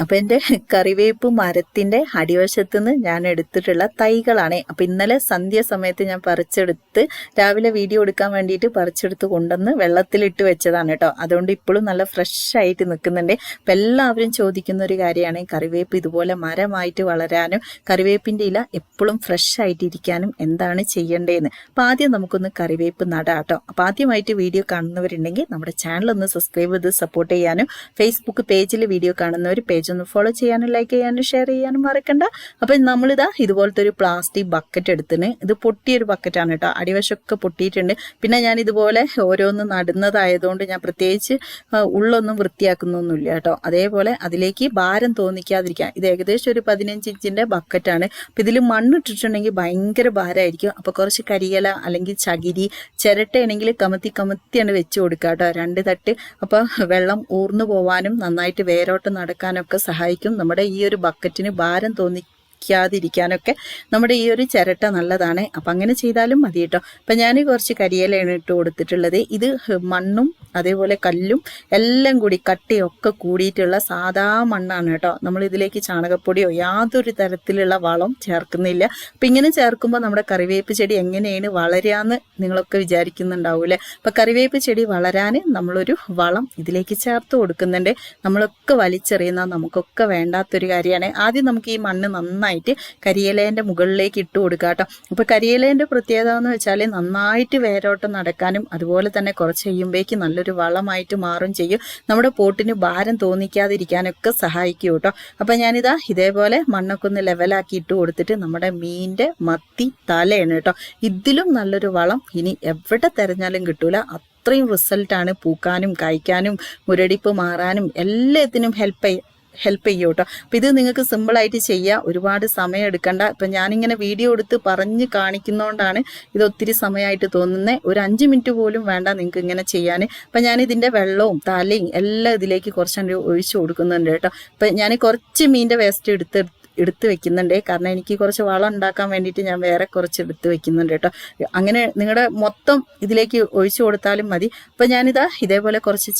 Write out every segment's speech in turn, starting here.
അപ്പം എന്റെ കറിവേപ്പ് മരത്തിന്റെ അടിവശത്ത് നിന്ന് ഞാൻ എടുത്തിട്ടുള്ള തൈകളാണ്. അപ്പോൾ ഇന്നലെ സന്ധ്യ സമയത്ത് ഞാൻ പറിച്ചെടുത്ത് രാവിലെ വീഡിയോ എടുക്കാൻ വേണ്ടിയിട്ട് പറിച്ചെടുത്ത് കൊണ്ടുവന്ന് വെള്ളത്തിലിട്ട് വെച്ചതാണ് കേട്ടോ. അതുകൊണ്ട് ഇപ്പോഴും നല്ല ഫ്രഷ് ആയിട്ട് നിൽക്കുന്നുണ്ട്. അപ്പം എല്ലാവരും ചോദിക്കുന്ന ഒരു കാര്യമാണ് കറിവേപ്പ് ഇതുപോലെ മരമായിട്ട് വളരാനും കറിവേപ്പിന്റെ ഇല എപ്പോഴും ഫ്രഷ് ആയിട്ട് ഇരിക്കാനും എന്താണ് ചെയ്യേണ്ടതെന്ന്. അപ്പോൾ ആദ്യം നമുക്കൊന്ന് കറിവേപ്പ് നടാട്ടോ അപ്പൊ അപ്പം ആദ്യമായിട്ട് വീഡിയോ കാണുന്നവരുണ്ടെങ്കിൽ നമ്മുടെ ചാനൽ ഒന്ന് സബ്സ്ക്രൈബ് ചെയ്ത് സപ്പോർട്ട് ചെയ്യാനും ഫേസ്ബുക്ക് പേജിൽ വീഡിയോ കാണുന്നവർ പേജ് ഒന്ന് ഫോളോ ചെയ്യാനും ലൈക്ക് ചെയ്യാനും ഷെയർ ചെയ്യാനും മറക്കണ്ട. അപ്പം നമ്മളിതാ ഇതുപോലത്തെ ഒരു പ്ലാസ്റ്റിക് ബക്കറ്റ് എടുത്തിന്. ഇത് പൊട്ടിയൊരു ബക്കറ്റാണ് കേട്ടോ അടിവശമൊക്കെ പൊട്ടിയിട്ടുണ്ട്. പിന്നെ ഞാൻ ഇതുപോലെ ഓരോന്ന് നടുന്നതായതുകൊണ്ട് ഞാൻ പ്രത്യേകിച്ച് ഉള്ളൊന്നും വൃത്തിയാക്കുന്നൊന്നുമില്ല കേട്ടോ അതേപോലെ അതിലേക്ക് ഭാരം തോന്നിക്കാതിരിക്കാം ഇത് ഏകദേശം ഒരു പതിനഞ്ച് ഇഞ്ചിന്റെ ബക്കറ്റാണ് അപ്പം ഇതിൽ മണ്ണിട്ടിട്ടുണ്ടെങ്കിൽ ഭയങ്കര ഭാരമായിരിക്കും. അപ്പോൾ കുറച്ച് കരിയല അല്ലെങ്കിൽ ചകിരി ചിരട്ടയാണെങ്കിൽ കമത്തി കമത്തിയാണ് വെച്ച് കൊടുക്കുക കേട്ടോ രണ്ട് തട്ട്. അപ്പോൾ വെള്ളം ഊർന്നു പോവാനും നന്നായിട്ട് വേരോട്ടം നടക്കാനൊക്കെ സഹായിക്കും. നമ്മുടെ ഈ ഒരു ബക്കറ്റിന് ഭാരം തോന്നി ക്കാതിരിക്കാനൊക്കെ നമ്മുടെ ഈ ഒരു ചിരട്ട നല്ലതാണ്. അപ്പം അങ്ങനെ ചെയ്താലും മതി കേട്ടോ അപ്പം ഞാൻ കുറച്ച് കരിയിലയാണ് ഇട്ട് കൊടുത്തിട്ടുള്ളത്. ഇത് മണ്ണും അതേപോലെ കല്ലും എല്ലാം കൂടി കട്ടിയൊക്കെ കൂടിയിട്ടുള്ള സാധാ മണ്ണാണ് കേട്ടോ നമ്മൾ ഇതിലേക്ക് ചാണകപ്പൊടിയോ യാതൊരു തരത്തിലുള്ള വളം ചേർക്കുന്നില്ല. അപ്പം ഇങ്ങനെ ചേർക്കുമ്പോൾ നമ്മുടെ കറിവേപ്പ് ചെടി എങ്ങനെയാണ് വളരാന്ന് നിങ്ങളൊക്കെ വിചാരിക്കുന്നുണ്ടാവൂലേ അപ്പം കറിവേപ്പ് ചെടി വളരാൻ നമ്മളൊരു വളം ഇതിലേക്ക് ചേർത്ത് കൊടുക്കുന്നുണ്ട്. നമ്മളൊക്കെ വലിച്ചെറിയുന്ന നമുക്കൊക്കെ വേണ്ടാത്തൊരു കാര്യമാണ്. ആദ്യം നമുക്ക് ഈ മണ്ണ് നന്നായിട്ട് കരിയിലേന്റെ മുകളിലേക്ക് ഇട്ട് കൊടുക്കുക കേട്ടോ. അപ്പോൾ കരിയിലേന്റെ പ്രത്യേകത എന്ന് വെച്ചാൽ നന്നായിട്ട് വേരോട്ടം നടക്കാനും അതുപോലെ തന്നെ കുറച്ച് കഴിയുമ്പോഴേക്ക് നല്ലൊരു വളമായിട്ട് മാറും ചെയ്യും. നമ്മുടെ പോട്ടിന് ഭാരം തോന്നിക്കാതിരിക്കാനൊക്കെ സഹായിക്കും കേട്ടോ. അപ്പം ഞാനിതാ ഇതേപോലെ മണ്ണൊക്കെ ഒന്ന് ലെവലാക്കി ഇട്ട് കൊടുത്തിട്ട് നമ്മുടെ മീനിന്റെ മത്തി തലയാണ് കേട്ടോ. ഇതിലും നല്ലൊരു വളം ഇനി എവിടെ തിരഞ്ഞാലും കിട്ടൂല. അത്രയും റിസൾട്ടാണ് പൂക്കാനും കായ്ക്കാനും മുരടിപ്പ് മാറാനും എല്ലാത്തിനും ഹെൽപ്പ് ചെയ്യും ഹെൽപ്പ് ചെയ്യും കേട്ടോ അപ്പം ഇത് നിങ്ങൾക്ക് സിമ്പിളായിട്ട് ചെയ്യാം. ഒരുപാട് സമയം എടുക്കണ്ട. ഇപ്പം ഞാനിങ്ങനെ വീഡിയോ എടുത്ത് പറഞ്ഞ് കാണിക്കുന്നതുകൊണ്ടാണ് ഇത് ഒത്തിരി സമയമായിട്ട് തോന്നുന്നത് ഒരു അഞ്ച് മിനിറ്റ് പോലും വേണ്ട നിങ്ങൾക്ക് ഇങ്ങനെ ചെയ്യാൻ അപ്പം ഞാനിതിന്റെ വെള്ളവും തലയും എല്ലാം ഇതിലേക്ക് കുറച്ച് ഒഴിച്ചു കൊടുക്കുന്നുണ്ട് കേട്ടോ. അപ്പം ഞാൻ കുറച്ച് മീന്റെ വേസ്റ്റ് എടുത്ത് എടുത്ത് വെക്കുന്നുണ്ട്. കാരണം എനിക്ക് കുറച്ച് വളം ഉണ്ടാക്കാൻ വേണ്ടിയിട്ട് ഞാൻ വേറെ കുറച്ച് എടുത്ത് വെക്കുന്നുണ്ട് കേട്ടോ. അങ്ങനെ നിങ്ങളുടെ മൊത്തം ഇതിലേക്ക് ഒഴിച്ചു കൊടുത്താലും മതി. അപ്പം ഞാനിതാ ഇതേപോലെ കുറച്ച്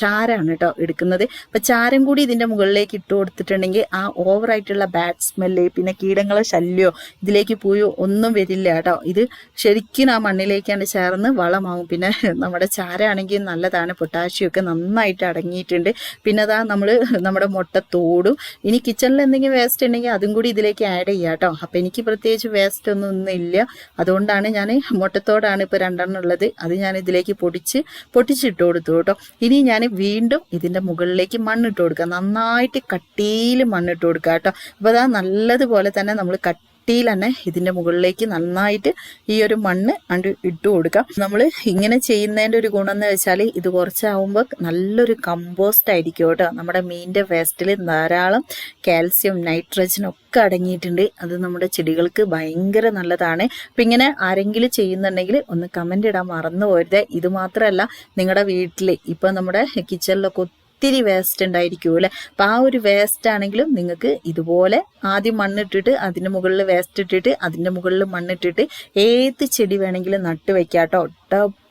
ചാരാണ് കേട്ടോ എടുക്കുന്നത്. അപ്പം ചാരം കൂടി ഇതിന്റെ മുകളിലേക്ക് ഇട്ട് കൊടുത്തിട്ടുണ്ടെങ്കിൽ ആ ഓവറായിട്ടുള്ള ബാഡ് സ്മെല്ല് പിന്നെ കീടങ്ങളെ ശല്യമോ ഇതിലേക്ക് പോയോ ഒന്നും വരില്ല കേട്ടോ. ഇത് ശരിക്കും ആ മണ്ണിലേക്കാണ് ചേർന്ന് വളമാവും. പിന്നെ നമ്മുടെ ചാരാണെങ്കിൽ നല്ലതാണ്. പൊട്ടാഷ്യം ഒക്കെ നന്നായിട്ട് അടങ്ങിയിട്ടുണ്ട്. പിന്നെ അതാ നമ്മൾ നമ്മുടെ മുട്ട മുട്ടത്തോടും ഇനി കിച്ചണിൽ എന്തെങ്കിലും വേസ്റ്റ് ഉണ്ടെങ്കിൽ അതും കൂടി ഇതിലേക്ക് ആഡ് ചെയ്യാം കേട്ടോ. അപ്പം എനിക്ക് പ്രത്യേകിച്ച് വേസ്റ്റ് ഒന്നും ഇല്ല അതുകൊണ്ടാണ് ഞാൻ മുട്ടത്തോടാണ് ഇപ്പോൾ രണ്ടെണ്ണം ഉള്ളത്. അത് ഞാൻ ഇതിലേക്ക് പൊടിച്ച് പൊട്ടിച്ചിട്ട് കൊടുത്തു കേട്ടോ. ഇനി ഞാൻ വീണ്ടും ഇതിന്റെ മുകളിലേക്ക് മണ്ണിട്ട് കൊടുക്കുക നന്നായിട്ട് കട്ടിയിൽ മണ്ണിട്ട് കൊടുക്കുക കേട്ടോ. അപ്പോൾ അതാ നല്ലതുപോലെ തന്നെ നമ്മൾ കട്ടി കട്ടിയിൽ തന്നെ ഇതിന്റെ മുകളിലേക്ക് നന്നായിട്ട് ഈ ഒരു മണ്ണ് അണ്ട് ഇട്ട് കൊടുക്കാം. നമ്മൾ ഇങ്ങനെ ചെയ്യുന്നതിന്റെ ഒരു ഗുണം എന്ന് വെച്ചാൽ ഇത് കുറച്ചാവുമ്പോൾ നല്ലൊരു കമ്പോസ്റ്റ് ആയിരിക്കും കേട്ടോ. നമ്മുടെ മീനിന്റെ വേസ്റ്റിൽ ധാരാളം കാൽസ്യം നൈട്രജനും ഒക്കെ അടങ്ങിയിട്ടുണ്ട്. അത് നമ്മുടെ ചെടികൾക്ക് ഭയങ്കര നല്ലതാണ്. അപ്പം ഇങ്ങനെ ആരെങ്കിലും ചെയ്യുന്നുണ്ടെങ്കിൽ ഒന്ന് കമന്റ് ഇടാൻ മറന്നു പോരുത്. ഇത് മാത്രമല്ല നിങ്ങളുടെ വീട്ടിൽ ഇപ്പം നമ്മുടെ കിച്ചണിലൊക്കെ ഒത്തിരി വേസ്റ്റ് ഉണ്ടായിരിക്കും അല്ലേ? അപ്പം ആ ഒരു വേസ്റ്റ് ആണെങ്കിലും നിങ്ങൾക്ക് ഇതുപോലെ ആദ്യം മണ്ണിട്ടിട്ട് അതിന്റെ മുകളിൽ വേസ്റ്റ് ഇട്ടിട്ട് അതിന്റെ മുകളിൽ മണ്ണിട്ടിട്ട് ഏത് ചെടി വേണമെങ്കിലും നട്ട് വെക്കാം കേട്ടോ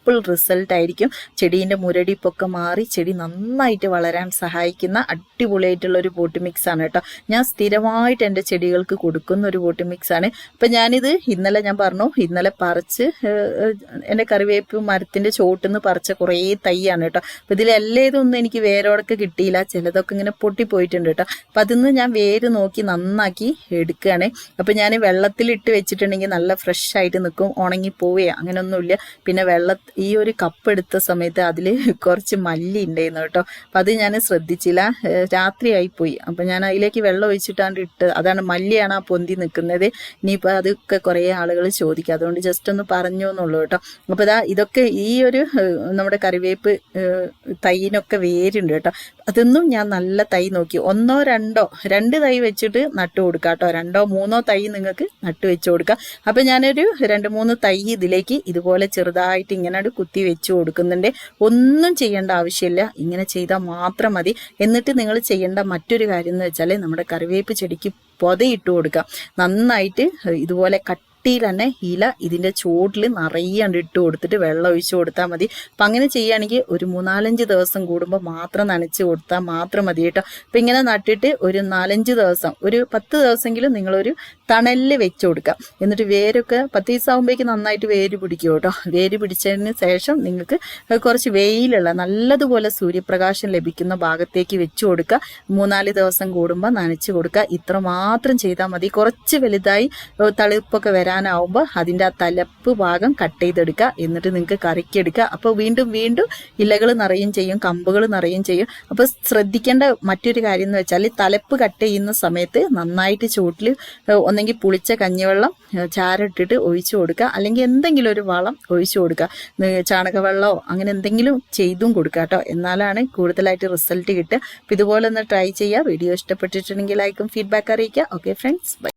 ഡബിൾ റിസൾട്ട് ആയിരിക്കും. ചെടീന്റെ മുരടിപ്പൊക്കെ മാറി ചെടി നന്നായിട്ട് വളരാൻ സഹായിക്കുന്ന അടിപൊളിയായിട്ടുള്ള ഒരു പോട്ട് മിക്സ് ആണ് കേട്ടോ. ഞാൻ സ്ഥിരമായിട്ട് എന്റെ ചെടികൾക്ക് കൊടുക്കുന്ന ഒരു പോട്ട് മിക്സ് ആണ്. അപ്പം ഞാനിത് ഇന്നലെ ഞാൻ പറഞ്ഞു ഇന്നലെ പറിച്ച് എന്റെ കറിവേപ്പ് മരത്തിന്റെ ചോട്ടിന്ന് പറിച്ച കുറേ തൈയാണ് കേട്ടോ. അപ്പം ഇതിലെല്ലാം ഇതൊന്നും എനിക്ക് വേരോടൊക്കെ കിട്ടിയില്ല ചിലതൊക്കെ ഇങ്ങനെ പൊട്ടിപ്പോയിട്ടുണ്ട് കേട്ടോ. അപ്പം അതിന്ന് ഞാൻ വേര് നോക്കി നന്നാക്കി എടുക്കുകയാണ്. അപ്പം ഞാൻ വെള്ളത്തിലിട്ട് വെച്ചിട്ടുണ്ടെങ്കിൽ നല്ല ഫ്രഷ് ആയിട്ട് നിൽക്കും ഉണങ്ങി പോവുകയോ അങ്ങനെയൊന്നുമില്ല. പിന്നെ വെള്ള ഈ ഒരു കപ്പ് എടുത്ത സമയത്ത് അതിൽ കുറച്ച് മല്ലി ഉണ്ടായിരുന്നു കേട്ടോ. അപ്പം അത് ഞാൻ ശ്രദ്ധിച്ചില്ല. രാത്രി രാത്രിയായി പോയി. അപ്പം ഞാൻ അതിലേക്ക് വെള്ളം ഒഴിച്ചിട്ടാണ്ട് ഇട്ട് അതാണ് മല്ലിയാണ് ആ പൊന്തി നിൽക്കുന്നത് ഇനിയിപ്പോൾ അതൊക്കെ കുറേ ആളുകൾ ചോദിക്കും. അതുകൊണ്ട് ജസ്റ്റ് ഒന്ന് പറഞ്ഞു എന്നുള്ളൂ കേട്ടോ. അപ്പോൾ ഇതാ ഇതൊക്കെ ഈ ഒരു നമ്മുടെ കറിവേപ്പ് തൈനൊക്കെ വേരുണ്ട് കേട്ടോ. അതൊന്നും ഞാൻ നല്ല തൈ നോക്കി. ഒന്നോ രണ്ടോ രണ്ട് തൈ വെച്ചിട്ട് നട്ടു കൊടുക്കാം കേട്ടോ രണ്ടോ മൂന്നോ തൈ നിങ്ങൾക്ക് നട്ടു വെച്ച് കൊടുക്കാം. അപ്പം ഞാനൊരു രണ്ട് മൂന്ന് തൈ ഇതിലേക്ക് ഇതുപോലെ ചെറുതായിട്ട് ഇങ്ങനെ കുത്തി വെച്ച് കൊടുക്കുന്നുണ്ട്. ഒന്നും ചെയ്യേണ്ട ആവശ്യമില്ല. ഇങ്ങനെ ചെയ്താൽ മാത്രം മതി. എന്നിട്ട് നിങ്ങൾ ചെയ്യേണ്ട മറ്റൊരു കാര്യം എന്ന് വെച്ചാൽ നമ്മുടെ കറിവേപ്പ് ചെടിക്ക് പൊതയിട്ട് കൊടുക്കുക നന്നായിട്ട് ഇതുപോലെ കട്ടി കട്ടിയിൽ തന്നെ ഇല ഇതിന്റെ ചോട്ടിൽ നിറയെ ഇട്ട് കൊടുത്തിട്ട് വെള്ളം ഒഴിച്ച് കൊടുത്താൽ മതി. അപ്പം അങ്ങനെ ചെയ്യുകയാണെങ്കിൽ ഒരു മൂന്നാലഞ്ച് ദിവസം കൂടുമ്പോൾ മാത്രം നനച്ച് കൊടുത്താൽ മാത്രം മതി കേട്ടോ. അപ്പം ഇങ്ങനെ നട്ടിട്ട് ഒരു നാലഞ്ച് ദിവസം ഒരു പത്ത് ദിവസമെങ്കിലും നിങ്ങളൊരു തണലിൽ വെച്ച് കൊടുക്കുക എന്നിട്ട് വേരൊക്കെ പത്ത് ദിവസം നന്നായിട്ട് വേര് പിടിക്കും കേട്ടോ. വേര് പിടിച്ചതിന് ശേഷം നിങ്ങൾക്ക് കുറച്ച് വെയിലുള്ള നല്ലതുപോലെ സൂര്യപ്രകാശം ലഭിക്കുന്ന ഭാഗത്തേക്ക് വെച്ച് കൊടുക്കുക. മൂന്നാൽ ദിവസം കൂടുമ്പോൾ നനച്ച് കൊടുക്കുക. ഇത്ര മാത്രം ചെയ്താൽ മതി. കുറച്ച് വലുതായി തളിപ്പൊക്കെ തളിപ്പൊക്കെ വരാനാവുമ്പോൾ അതിന്റെ ആ തലപ്പ് ഭാഗം കട്ട് ചെയ്തെടുക്കുക. എന്നിട്ട് നിങ്ങൾക്ക് കറിക്കെടുക്കുക. അപ്പോൾ വീണ്ടും വീണ്ടും ഇലകൾ നിറയും ചെയ്യും കമ്പുകൾ നിറയും ചെയ്യും. അപ്പോൾ ശ്രദ്ധിക്കേണ്ട മറ്റൊരു കാര്യം എന്ന് വെച്ചാൽ തലപ്പ് കട്ട് ചെയ്യുന്ന സമയത്ത് നന്നായിട്ട് ചൂട്ടിൽ ഒന്നെങ്കിൽ പുളിച്ച കഞ്ഞിവെള്ളം ചാരട്ടിട്ട് ഒഴിച്ചു കൊടുക്കുക. അല്ലെങ്കിൽ എന്തെങ്കിലും ഒരു വളം ഒഴിച്ചു കൊടുക്കുക. ചാണകവെള്ളമോ അങ്ങനെ എന്തെങ്കിലും ചെയ്തും കൊടുക്കുക കേട്ടോ. എന്നാലാണ് കൂടുതലായിട്ട് റിസൾട്ട് കിട്ടുക. അപ്പോൾ ഇതുപോലെ ഒന്ന് ട്രൈ ചെയ്യുക. വീഡിയോ ഇഷ്ടപ്പെട്ടിട്ടുണ്ടെങ്കിൽ ലൈക്കും ഫീഡ്ബാക്ക് അറിയിക്കുക. Okay friends bye